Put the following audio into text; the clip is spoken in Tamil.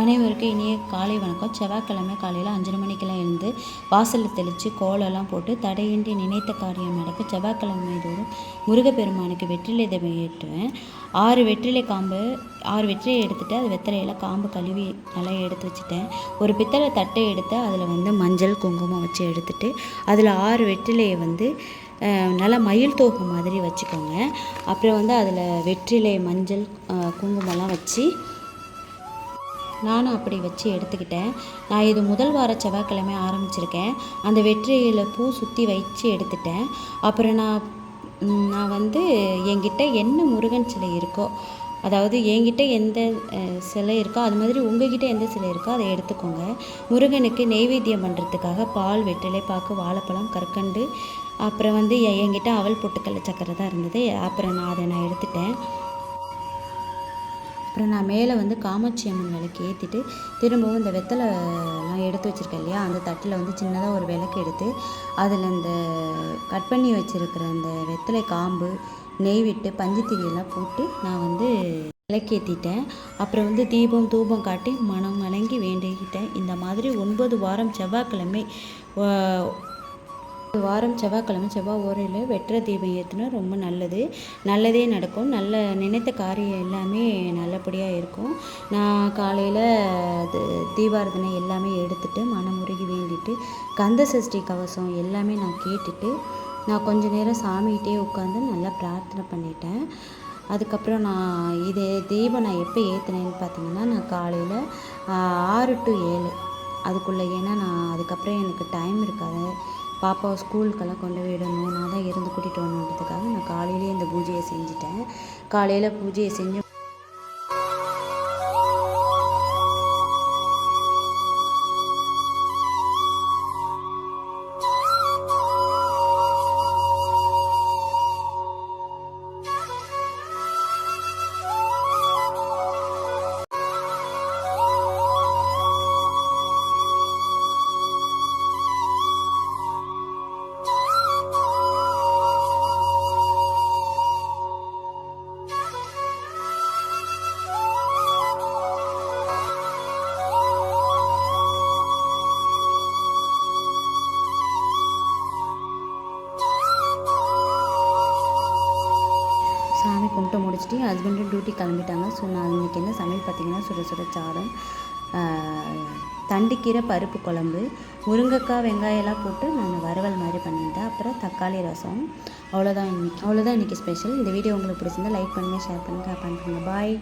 அனைவருக்கும் இனிய காலை வணக்கம். செவ்வாய்க்கிழமை காலையில் அஞ்சரை மணிக்கெல்லாம் எழுந்து வாசலில் தெளித்து கோலம்லாம் போட்டு தடையின்றி நினைத்த காரியம் நடக்க செவ்வாய்க்கிழமை தோறும் முருகப்பெருமானுக்கு வெற்றிலை தீபம் ஏற்றுவேன். ஆறு வெற்றிலை காம்பு ஆறு வெற்றிலை எடுத்துகிட்டு அது வெத்தலையில் காம்பு கழுவி நல்லா எடுத்து வச்சுட்டேன். ஒரு பித்தளை தட்டை எடுத்து அதில் வந்து மஞ்சள் குங்குமம் வச்சு எடுத்துட்டு அதில் ஆறு வெற்றிலையை வந்து நல்லா மயில் தோகை மாதிரி வச்சுக்கோங்க. அப்புறம் வந்து அதில் வெற்றிலை மஞ்சள் குங்குமம்லாம் வச்சு நானும் அப்படி வச்சு எடுத்துக்கிட்டேன். நான் இது முதல் வார செவ்வாய்க்கிழமை ஆரம்பிச்சிருக்கேன். அந்த வெற்றியில் பூ சுற்றி வச்சு எடுத்துட்டேன். அப்புறம் நான் நான் வந்து என்கிட்ட என்ன முருகன் சிலை இருக்கோ அதாவது என்கிட்ட எந்த சிலை இருக்கோ அது மாதிரி உங்ககிட்ட எந்த சிலை இருக்கோ அதை எடுத்துக்கோங்க. முருகனுக்கு நெய்வேத்தியம் பண்ணுறதுக்காக பால் வெற்றிலை பாக்கு வாழைப்பழம் கற்கண்டு அப்புறம் வந்து என்கிட்ட அவல் பொட்டுக்கல்ல சக்கரை தான் இருந்தது. அப்புறம் நான் அதை நான் எடுத்துட்டேன். அப்புறம் நான் மேலே வந்து காமாட்சி அம்மன் விளக்கு ஏற்றிட்டு திரும்பவும் இந்த வெத்தலைலாம் எடுத்து வச்சுருக்கேன் இல்லையா? அந்த தட்டில் வந்து சின்னதாக ஒரு விளக்கு எடுத்து அதில் இந்த கட் பண்ணி வச்சுருக்கிற அந்த வெத்தலை காம்பு நெய் விட்டு பஞ்சுத்திரியெல்லாம் போட்டு நான் வந்து விளக்கேற்றிட்டேன் அப்புறம் வந்து தீபம் தூபம் காட்டி மனம் வணங்கி வேண்டிக்கிட்டேன். இந்த மாதிரி ஒன்பது வாரம் செவ்வாய்க்கிழமை வாரம் செவ்வாய்க்கிழமை செவ்வாய் ஓரையில் வெற்ற தீபம் ஏற்றினா ரொம்ப நல்லது. நல்லதே நடக்கும். நல்ல நினைத்த காரியம் எல்லாமே நல்லபடியாக இருக்கும். நான் காலையில் அது தீபாரதனை எல்லாமே எடுத்துகிட்டு மனமுருகி வேண்டிட்டு கந்த சஷ்டி கவசம் எல்லாமே நான் கேட்டுட்டு நான் கொஞ்ச நேரம் சாமிகிட்டே உட்காந்து நல்லா பிரார்த்தனை பண்ணிட்டேன். அதுக்கப்புறம் நான் இது தீபம் நான் எப்போ ஏற்றினேன்னு பார்த்தீங்கன்னா நான் காலையில் ஆறு டு ஏழு. அதுக்குள்ளே ஏன்னா நான் அதுக்கப்புறம் எனக்கு டைம் இருக்காது. பாப்பாவை ஸ்கூலுக்கெல்லாம் கொண்டு விடணும். நான் தான் இருந்து கூட்டிகிட்டு வரணுன்றதுக்காக நான் காலையிலேயே இந்த பூஜையை செஞ்சுட்டேன். காலையில் பூஜையை செஞ்சு முடிச்சுட்டு ஹஸ்பண்டும் டியூட்டி கிளம்பிட்டாங்க. ஸோ நான் இன்றைக்கி என்ன சமையல் பார்த்திங்கன்னா சுட சுட சாதம் தண்டுக்கீரை பருப்பு குழம்பு முருங்கைக்காய் வெங்காயம்லாம் போட்டு நான் வறுவல் மாதிரி பண்ணியிருந்தேன் அப்புறம் தக்காளி ரசம். அவ்வளோதான் இன்றைக்கி அவ்வளோதான் இன்றைக்கி ஸ்பெஷல் இந்த வீடியோ உங்களுக்கு பிடிச்சிருந்தா லைக் பண்ணுங்கள் ஷேர் பண்ணுங்கள் கமெண்ட் பண்ணுங்கள் பாய்